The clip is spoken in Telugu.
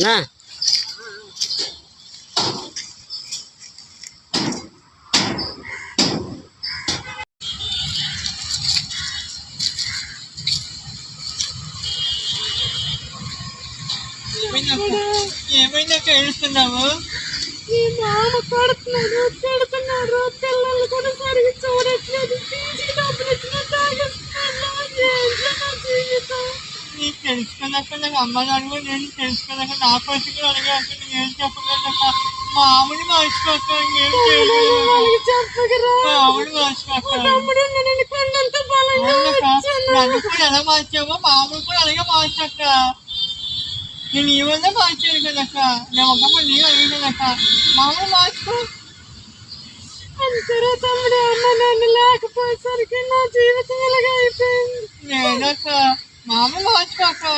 నా ఏమైనా ఏడుస్తున్నావు? ఈ మామ కొడుతున్నాడు తిడుతున్నాడు తెలుసుకున్నాక నాకు అమ్మ నాన్న నేను తెలుసుకున్నాక నా పరిస్థితి కూడా అడిగాక నేను ఏం చెప్పగలక మా ఆవిడ వాళ్ళకి చెప్పగరా మా ఆవిడ నేను వచ్చాను. నన్ను కూడా ఎలా మార్చావో మా ఆవిడ కూడా అలాగే మార్చక్క నేను వల్ల మార్చాను కదక్క నేను ఒకప్పుడు నేను అడిగానక్క మా ఆవిడ మార్చుకో అంతరా తమ్ముడు అమ్మ నాన్న లేకపోయేసరికి నా జీవితం ఇలాగ అయిపోయింది నేనక్క మా ఆవిడ మార్చుకోక